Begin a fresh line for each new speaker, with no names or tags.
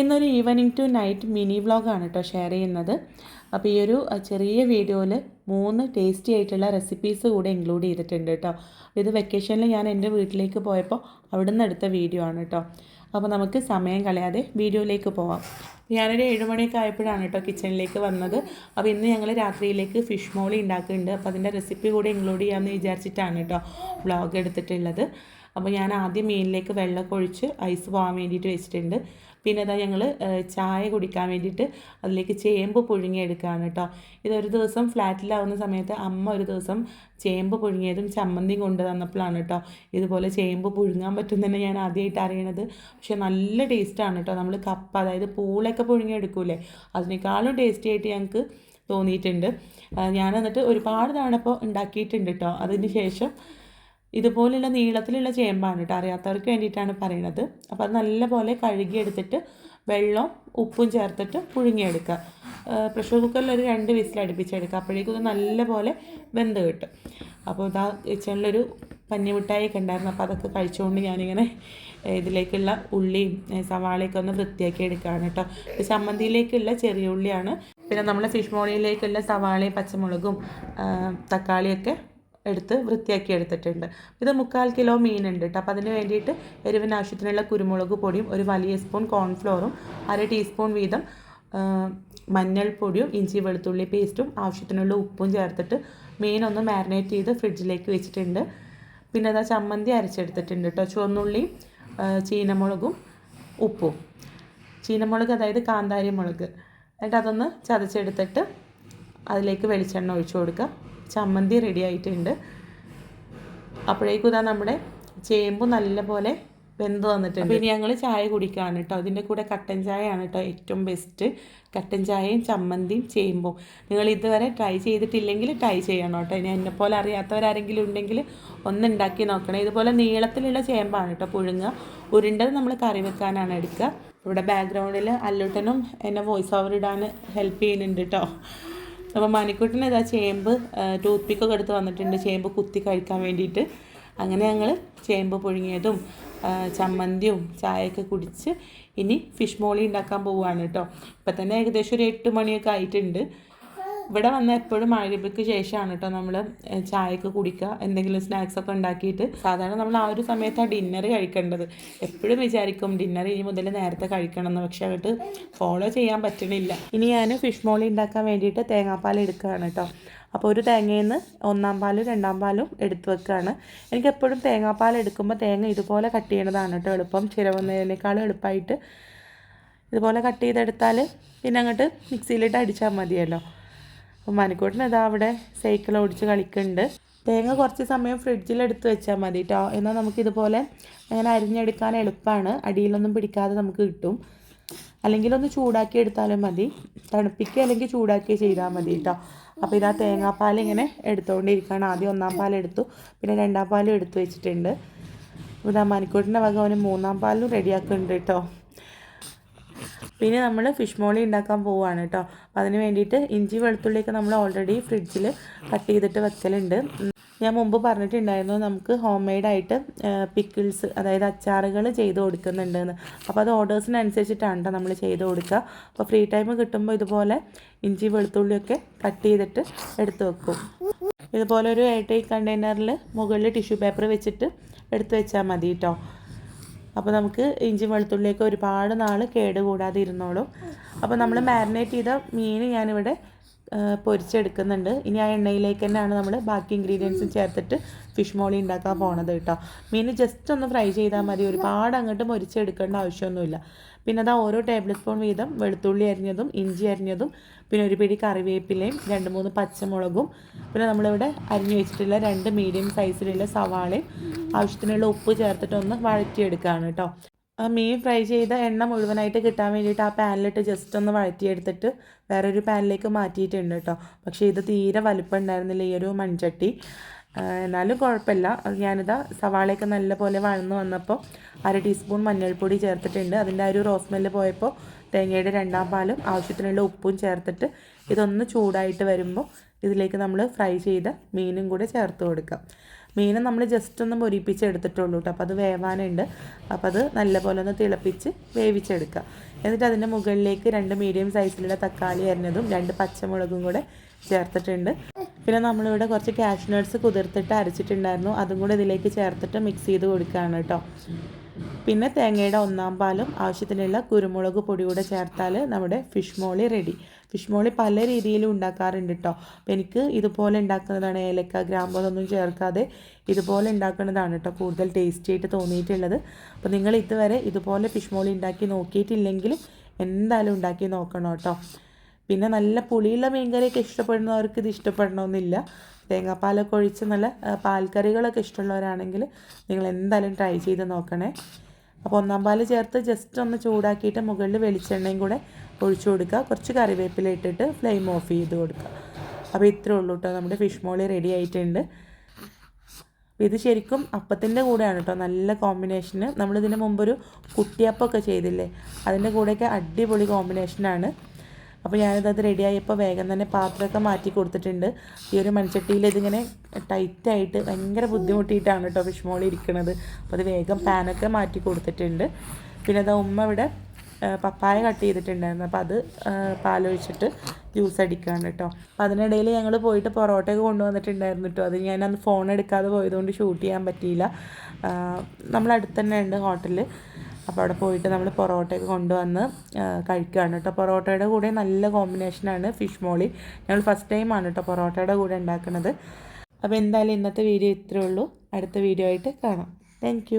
ഇന്നൊരു evening to night mini വ്ളോഗാണ് കേട്ടോ ഷെയർ ചെയ്യുന്നത്. അപ്പോൾ ഈ ഒരു ചെറിയ വീഡിയോയിൽ മൂന്ന് ടേസ്റ്റി ആയിട്ടുള്ള റെസിപ്പീസ് കൂടെ ഇൻക്ലൂഡ് ചെയ്തിട്ടുണ്ട് കേട്ടോ. ഇത് വെക്കേഷനിൽ ഞാൻ എന്റെ വീട്ടിലേക്ക് പോയപ്പോൾ അവിടുന്ന് എടുത്ത വീഡിയോ ആണ് കേട്ടോ. അപ്പോൾ നമുക്ക് സമയം കളയാതെ വീഡിയോയിലേക്ക് പോവാം. ഞാനൊരു ഏഴുമണിയൊക്കെ ആയപ്പോഴാണ് കേട്ടോ കിച്ചണിലേക്ക് വന്നത്. അപ്പോൾ ഇന്ന് ഞങ്ങൾ രാത്രിയിലേക്ക് ഫിഷ് മോളി ഉണ്ടാക്കുന്നുണ്ട്. അപ്പോൾ അതിന്റെ റെസിപ്പി കൂടെ ഇൻക്ലൂഡ് ചെയ്യാമെന്ന് വിചാരിച്ചിട്ടാണ് കേട്ടോ വ്ളോഗ് എടുത്തിട്ടുള്ളത്. അപ്പോൾ ഞാൻ ആദ്യം മീനിലേക്ക് വെള്ളമൊക്കെ ഒഴിച്ച് ഐസ് പോകാൻ വേണ്ടിയിട്ട് വെച്ചിട്ടുണ്ട്. പിന്നെ അതാ ഞങ്ങൾ ചായ കുടിക്കാൻ വേണ്ടിയിട്ട് അതിലേക്ക് ചേമ്പ് പുഴുങ്ങിയെടുക്കുകയാണ് കേട്ടോ. ഇതൊരു ദിവസം ഫ്ലാറ്റിലാവുന്ന സമയത്ത് അമ്മ ഒരു ദിവസം ചേമ്പ് പുഴുങ്ങിയതും ചമ്മന്തി കൊണ്ട് തന്നപ്പോഴാണ് കേട്ടോ. ഇതുപോലെ ചേമ്പ് പുഴുങ്ങാൻ പറ്റും തന്നെ ഞാൻ ആദ്യമായിട്ട് അറിയണത്. പക്ഷേ നല്ല ടേസ്റ്റാണ് കേട്ടോ. നമ്മൾ കപ്പ അതായത് പൂളൊക്കെ പുഴുങ്ങിയെടുക്കൂലേ? അതിനേക്കാളും ടേസ്റ്റി ആയിട്ട് ഞങ്ങൾക്ക് തോന്നിയിട്ടുണ്ട്. ഞാൻ എന്നിട്ട് ഒരുപാട് തവണ ഇപ്പോൾ ഉണ്ടാക്കിയിട്ടുണ്ട് കേട്ടോ. അതിന് ശേഷം ഇതുപോലുള്ള നീളത്തിലുള്ള ചേമ്പാണ് കേട്ടോ. അറിയാത്തവർക്ക് വേണ്ടിയിട്ടാണ് പറയണത്. അപ്പോൾ അത് നല്ലപോലെ കഴുകിയെടുത്തിട്ട് വെള്ളവും ഉപ്പും ചേർത്തിട്ട് പുഴുങ്ങിയെടുക്കുക. പ്രഷർ കുക്കറിൽ ഒരു രണ്ട് വിസിൽ അടുപ്പിച്ചെടുക്കുക. അപ്പോഴേക്കും ഇത് നല്ലപോലെ വെന്ത് കിട്ടും. അപ്പോൾ ഇതാ കിച്ചണിലൊരു പഞ്ഞിമിഠായിയൊക്കെ ഉണ്ടായിരുന്നു. അപ്പോൾ അതൊക്കെ കഴിച്ചുകൊണ്ട് ഞാനിങ്ങനെ ഇതിലേക്കുള്ള ഉള്ളിയും സവാളയൊക്കെ ഒന്ന് വൃത്തിയാക്കി എടുക്കുകയാണ് കേട്ടോ. ചമ്മന്തിയിലേക്കുള്ള ചെറിയ ഉള്ളിയാണ്. പിന്നെ നമ്മൾ ഫിഷ് മോളിയിലേക്കുള്ള സവാളയും പച്ചമുളകും തക്കാളിയൊക്കെ എടുത്ത് വൃത്തിയാക്കി എടുത്തിട്ടുണ്ട്. ഇത് മുക്കാൽ കിലോ മീനുണ്ട് കേട്ടോ. അപ്പോൾ അതിന് വേണ്ടിയിട്ട് എരിവിന് ആവശ്യത്തിനുള്ള കുരുമുളക് പൊടിയും ഒരു വലിയ സ്പൂൺ കോൺഫ്ലോറും അര ടീസ്പൂൺ വീതം മഞ്ഞൾപ്പൊടിയും ഇഞ്ചി വെളുത്തുള്ളി പേസ്റ്റും ആവശ്യത്തിനുള്ള ഉപ്പും ചേർത്തിട്ട് മീൻ ഒന്ന് മാരിനേറ്റ് ചെയ്ത് ഫ്രിഡ്ജിലേക്ക് വെച്ചിട്ടുണ്ട്. പിന്നെ അതാ ചമ്മന്തി അരച്ചെടുത്തിട്ടുണ്ട് കേട്ടോ ചുവന്നുള്ളിയും ചീനമുളകും ഉപ്പും. ചീനമുളക് അതായത് കാന്താരി മുളക്. എന്നിട്ട് അതൊന്ന് ചതച്ചെടുത്തിട്ട് അതിലേക്ക് വെളിച്ചെണ്ണ ഒഴിച്ചു കൊടുക്കുക. ചമ്മന്തി റെഡി ആയിട്ടുണ്ട്. അപ്പോഴേക്കും ഇതാ നമ്മുടെ ചേമ്പ് നല്ലപോലെ വെന്ത് വന്നിട്ടുണ്ട്. പിന്നെ ഞങ്ങൾ ചായ കുടിക്കുകയാണ് കേട്ടോ. അതിന്റെ കൂടെ കട്ടൻ ചായയാണ് കേട്ടോ ഏറ്റവും ബെസ്റ്റ് കട്ടൻ ചായയും ചമ്മന്തിയും ചെയ്യുമ്പോൾ നിങ്ങൾ ഇതുവരെ ട്രൈ ചെയ്തിട്ടില്ലെങ്കിൽ ട്രൈ ചെയ്യണം കേട്ടോ. ഇനി എന്നെപ്പോലെ അറിയാത്തവരാരെങ്കിലും ഉണ്ടെങ്കിൽ ഒന്ന് ഉണ്ടാക്കി നോക്കണം. ഇതുപോലെ നീളത്തിലുള്ള ചേമ്പാണ് കേട്ടോ പുഴുങ്ങുക. ഉരുണ്ടത് നമ്മൾ കറി വെക്കാനാണ് എടുക്കുക. ഇവിടെ ബാക്ക്ഗ്രൗണ്ടിൽ അല്ലൂട്ടനും എന്നെ വോയിസ് ഓവർ ഇടാൻ ഹെൽപ്പ് ചെയ്യുന്നുണ്ട് കേട്ടോ. അപ്പോൾ മണിക്കുട്ടിന് ഇതാ ചേമ്പ് ടൂത്ത് പിക്കൊക്കെ എടുത്ത് വന്നിട്ടുണ്ട്. ചേമ്പ് കുത്തി കഴിക്കാൻ വേണ്ടിയിട്ട്. അങ്ങനെ ഞങ്ങൾ ചേമ്പ് പുഴുങ്ങിയതും ചമ്മന്തിയും ചായയൊക്കെ കുടിച്ച് ഇനി ഫിഷ് മോളി ഉണ്ടാക്കാൻ പോവുകയാണ് കേട്ടോ ഇപ്പം തന്നെ ഏകദേശം ഒരു എട്ട് മണിയൊക്കെ ആയിട്ടുണ്ട്. ഇവിടെ വന്ന എപ്പോഴും മഴയ്ക്ക് ശേഷമാണ് കേട്ടോ നമ്മൾ ചായയൊക്കെ കുടിക്കുക എന്തെങ്കിലും സ്നാക്സ് ഒക്കെ ഉണ്ടാക്കിയിട്ട്. സാധാരണ നമ്മൾ ആ ഒരു സമയത്താണ് ഡിന്നർ കഴിക്കേണ്ടത്. എപ്പോഴും വിചാരിക്കും ഡിന്നർ ഇനി മുതൽ നേരത്തെ കഴിക്കണം എന്ന് പക്ഷെ അങ്ങോട്ട് ഫോളോ ചെയ്യാൻ പറ്റണില്ല. ഇനി ഞാൻ ഫിഷ് മോളി ഉണ്ടാക്കാൻ വേണ്ടിയിട്ട് തേങ്ങാപ്പാൽ എടുക്കുകയാണ് കേട്ടോ അപ്പോൾ ഒരു തേങ്ങയിൽ നിന്ന് ഒന്നാം പാലും രണ്ടാം പാലും എടുത്തു വെക്കുകയാണ് എനിക്ക് എപ്പോഴും തേങ്ങാപ്പാൽ എടുക്കുമ്പോൾ തേങ്ങ ഇതുപോലെ കട്ട് ചെയ്യണതാണ് കേട്ടോ എളുപ്പം. ചിരവുന്നതിനേക്കാളും എളുപ്പമായിട്ട് ഇതുപോലെ കട്ട് ചെയ്തെടുത്താൽ പിന്നെ അങ്ങോട്ട് മിക്സിയിലിട്ട് അടിച്ചാൽ മതിയല്ലോ. അപ്പോൾ മണിക്കൂട്ടിന് ഇതാ അവിടെ സൈക്കിൾ ഓടിച്ച് കളിക്കുന്നുണ്ട്. തേങ്ങ കുറച്ച് സമയം ഫ്രിഡ്ജിൽ എടുത്ത് വെച്ചാൽ മതി കേട്ടോ എന്നാൽ നമുക്കിതുപോലെ അങ്ങനെ അരിഞ്ഞെടുക്കാൻ എളുപ്പമാണ്. അടിയിലൊന്നും പിടിക്കാതെ നമുക്ക് കിട്ടും. അല്ലെങ്കിൽ ഒന്ന് ചൂടാക്കി എടുത്താലും മതി. തണുപ്പിക്കുക അല്ലെങ്കിൽ ചൂടാക്കി ചെയ്താൽ മതി കേട്ടോ അപ്പോൾ ഇതാ തേങ്ങാപ്പാൽ ഇങ്ങനെ എടുത്തുകൊണ്ടിരിക്കുകയാണ് ആദ്യം ഒന്നാം പാൽ എടുത്തു. പിന്നെ രണ്ടാം പാലും എടുത്തു വെച്ചിട്ടുണ്ട്. അപ്പോൾ ഇതാ മണിക്കൂട്ടിന്റെ വക അവന് മൂന്നാം പാലും റെഡിയാക്കുന്നുണ്ട് കേട്ടോ. പിന്നെ നമ്മൾ ഫിഷ് മോളി ഉണ്ടാക്കാൻ പോവുകയാണ് കേട്ടോ. അപ്പം അതിന് വേണ്ടിയിട്ട് ഇഞ്ചി വെളുത്തുള്ളിയൊക്കെ നമ്മൾ ഓൾറെഡി ഫ്രിഡ്ജിൽ കട്ട് ചെയ്തിട്ട് വെക്കലുണ്ട്. ഞാൻ മുമ്പ് പറഞ്ഞിട്ടുണ്ടായിരുന്നു നമുക്ക് ഹോം മെയ്ഡായിട്ട് പിക്കിൾസ് അതായത് അച്ചാറുകൾ ചെയ്ത് കൊടുക്കുന്നുണ്ടെന്ന്. അപ്പോൾ അത് ഓർഡേഴ്സിനനുസരിച്ചിട്ടാണ് കേട്ടോ നമ്മൾ ചെയ്ത് കൊടുക്കുക അപ്പോൾ ഫ്രീ ടൈം കിട്ടുമ്പോൾ ഇതുപോലെ ഇഞ്ചി വെളുത്തുള്ളിയൊക്കെ കട്ട് ചെയ്തിട്ട് എടുത്ത് വെക്കും. ഇതുപോലെ ഒരു എയർ കണ്ടെയ്നറിൽ മുകളിൽ ടിഷ്യൂ പേപ്പർ വെച്ചിട്ട് എടുത്ത് വെച്ചാൽ മതി കേട്ടോ അപ്പോൾ നമുക്ക് ഇഞ്ചി വെളുത്തുള്ളിയൊക്കെ ഒരുപാട് നാൾ കേട് കൂടാതെ ഇരുന്നോളും അപ്പോൾ നമ്മൾ മാരിനേറ്റ് ചെയ്ത മീൻ ഞാനിവിടെ പൊരിച്ചെടുക്കുന്നുണ്ട്. ഇനി ആ എണ്ണയിലേക്ക് തന്നെയാണ് നമ്മൾ ബാക്കി ഇൻഗ്രീഡിയൻസും ചേർത്തിട്ട് ഫിഷ് മോളി ഉണ്ടാക്കാൻ പോണത് കേട്ടോ. മീൻ ജസ്റ്റ് ഒന്ന് ഫ്രൈ ചെയ്താൽ മതി. ഒരുപാട് അങ്ങോട്ട് മൊരിച്ചെടുക്കേണ്ട ആവശ്യമൊന്നുമില്ല. പിന്നെ അതാ ഓരോ ടേബിൾ സ്പൂൺ വീതം വെളുത്തുള്ളി അരിഞ്ഞതും ഇഞ്ചി അരിഞ്ഞതും പിന്നെ ഒരു പിടി കറിവേപ്പിലയും രണ്ട് മൂന്ന് പച്ചമുളകും പിന്നെ നമ്മളിവിടെ അരിഞ്ഞു വെച്ചിട്ടുള്ള രണ്ട് മീഡിയം സൈസിലുള്ള സവാളയും ആവശ്യത്തിനുള്ള ഉപ്പ് ചേർത്തിട്ടൊന്ന് വഴറ്റിയെടുക്കുകയാണ് കേട്ടോ. ആ മീൻ ഫ്രൈ ചെയ്ത എണ്ണ മുഴുവനായിട്ട് കിട്ടാൻ വേണ്ടിയിട്ട് ആ പാനിലിട്ട് ജസ്റ്റ് ഒന്ന് വഴറ്റിയെടുത്തിട്ട് വേറൊരു പാനിലേക്ക് മാറ്റിയിട്ടുണ്ട് കേട്ടോ പക്ഷേ ഇത് തീരെ വലുപ്പം ഉണ്ടായിരുന്നില്ല ഈ ഒരു മൺചട്ടി. എന്നാലും കുഴപ്പമില്ല. ഞാനിതാ സവാളയൊക്കെ നല്ലപോലെ വഴന്ന് വന്നപ്പോൾ അര ടീസ്പൂൺ മഞ്ഞൾപ്പൊടി ചേർത്തിട്ടുണ്ട്. അതിന്റെ ആ ഒരു റോസ്മെല്ല് പോയപ്പോൾ തേങ്ങയുടെ രണ്ടാം പാലും ആവശ്യത്തിനുള്ള ഉപ്പും ചേർത്തിട്ട് ഇതൊന്ന് ചൂടായിട്ട് വരുമ്പോൾ ഇതിലേക്ക് നമ്മൾ ഫ്രൈ ചെയ്ത മീനും കൂടെ ചേർത്ത് കൊടുക്കാം. മീൻ നമ്മൾ ജസ്റ്റ് ഒന്ന് മൊരിപ്പിച്ച് എടുത്തിട്ടുള്ളൂ കേട്ടോ അപ്പോൾ അത് വേവാനുണ്ട്. അപ്പോൾ അത് നല്ലപോലെ ഒന്ന് തിളപ്പിച്ച് വേവിച്ചെടുക്കുക എന്നിട്ട് അതിന്റെ മുകളിലേക്ക് രണ്ട് മീഡിയം സൈസിലുള്ള തക്കാളി അരിഞ്ഞതും രണ്ട് പച്ചമുളകും കൂടെ ചേർത്തിട്ടുണ്ട്. പിന്നെ നമ്മളിവിടെ കുറച്ച് കാഷ്യൂ നട്ട്സ് കുതിർത്തിട്ട് അരച്ചിട്ടുണ്ടായിരുന്നു. അതും കൂടെ ഇതിലേക്ക് ചേർത്തിട്ട് മിക്സ് ചെയ്ത് കൊടുക്കുകയാണ് കേട്ടോ പിന്നെ തേങ്ങയുടെ ഒന്നാം പാലും ആവശ്യത്തിനുള്ള കുരുമുളക് പൊടി കൂടെ ചേർത്താൽ നമ്മുടെ fish molee ready. Fish molee പല രീതിയിലും ഉണ്ടാക്കാറുണ്ട് കേട്ടോ അപ്പോൾ എനിക്ക് ഇതുപോലെ ഉണ്ടാക്കുന്നതാണ് ഏലക്ക ഗ്രാമ്പ് അതൊന്നും ചേർക്കാതെ ഇതുപോലെ ഉണ്ടാക്കുന്നതാണ് കേട്ടോ കൂടുതൽ ടേസ്റ്റി ആയിട്ട് തോന്നിയിട്ടുള്ളത്. അപ്പോൾ നിങ്ങൾ ഇതുവരെ ഇതുപോലെ ഫിഷ് മോളി ഉണ്ടാക്കി നോക്കിയിട്ടില്ലെങ്കിലും എന്തായാലും ഉണ്ടാക്കി നോക്കണം കേട്ടോ പിന്നെ നല്ല പുളിയുള്ള മീൻകറിയൊക്കെ ഇഷ്ടപ്പെടുന്നവർക്ക് ഇത് ഇഷ്ടപ്പെടണമെന്നില്ല. തേങ്ങാപ്പാലൊക്കെ ഒഴിച്ച് നല്ല പാൽക്കറികളൊക്കെ ഇഷ്ടമുള്ളവരാണെങ്കിൽ നിങ്ങൾ എന്തായാലും ട്രൈ ചെയ്ത് നോക്കണേ. അപ്പോൾ ഒന്നാം പാൽ ചേർത്ത് ജസ്റ്റ് ഒന്ന് ചൂടാക്കിയിട്ട് മുകളിൽ വെളിച്ചെണ്ണയും കൂടെ ഒഴിച്ചു കൊടുക്കുക. കുറച്ച് കറിവേപ്പില ഇട്ടിട്ട് ഫ്ലെയിം ഓഫ് ചെയ്ത് കൊടുക്കുക. അപ്പോൾ ഇത്രേ ഉള്ളൂ കേട്ടോ നമ്മുടെ ഫിഷ് മോളി റെഡി ആയിട്ടുണ്ട്. ഇത് ശരിക്കും അപ്പത്തിന്റെ കൂടെയാണ് കേട്ടോ നല്ല കോമ്പിനേഷന് നമ്മളിതിന് മുമ്പൊരു കുട്ടിയപ്പമൊക്കെ ചെയ്തില്ലേ? അതിന്റെ കൂടെയൊക്കെ അടിപൊളി കോമ്പിനേഷനാണ് അപ്പോൾ ഞാനിതത് റെഡിയായപ്പോൾ വേഗം തന്നെ പാത്രമൊക്കെ മാറ്റി കൊടുത്തിട്ടുണ്ട്. ഈ ഒരു മൺചട്ടിയിൽ ഇതിങ്ങനെ ടൈറ്റായിട്ട് ഭയങ്കര ബുദ്ധിമുട്ടിയിട്ടാണ് കേട്ടോ ഫിഷ് മോളി ഇരിക്കുന്നത് അപ്പോൾ അത് വേഗം പാനൊക്കെ മാറ്റി കൊടുത്തിട്ടുണ്ട്. പിന്നെ അതാ ഉമ്മ ഇവിടെ പപ്പായ കട്ട് ചെയ്തിട്ടുണ്ടായിരുന്നു. അപ്പോൾ അത് പാലൊഴിച്ചിട്ട് ജ്യൂസ് അടിക്കുകയാണ് കേട്ടോ അപ്പോൾ അതിനിടയിൽ ഞങ്ങൾ പോയിട്ട് പൊറോട്ടയൊക്കെ കൊണ്ടുവന്നിട്ടുണ്ടായിരുന്നു കേട്ടോ അത് ഞാൻ അന്ന് ഫോൺ എടുക്കാതെ പോയതുകൊണ്ട് ഷൂട്ട് ചെയ്യാൻ പറ്റിയില്ല. നമ്മൾ നമ്മളടുത്ത് തന്നെ ഉണ്ട് ഹോട്ടൽ അപ്പോൾ അവിടെ പോയിട്ട് നമ്മൾ പൊറോട്ടയൊക്കെ കൊണ്ടുവന്ന് കഴിക്കുകയാണ് കേട്ടോ. പൊറോട്ടയുടെ കൂടെ നല്ല കോമ്പിനേഷനാണ് ഫിഷ് മോളി. ഞങ്ങൾ ഫസ്റ്റ് ടൈമാണ് കേട്ടോ പൊറോട്ടയുടെ കൂടെ ഉണ്ടാക്കുന്നത്. അപ്പോൾ എന്തായാലും ഇന്നത്തെ വീഡിയോ ഇത്രയേ ഉള്ളൂ. അടുത്ത വീഡിയോ ആയിട്ട് കാണാം. താങ്ക്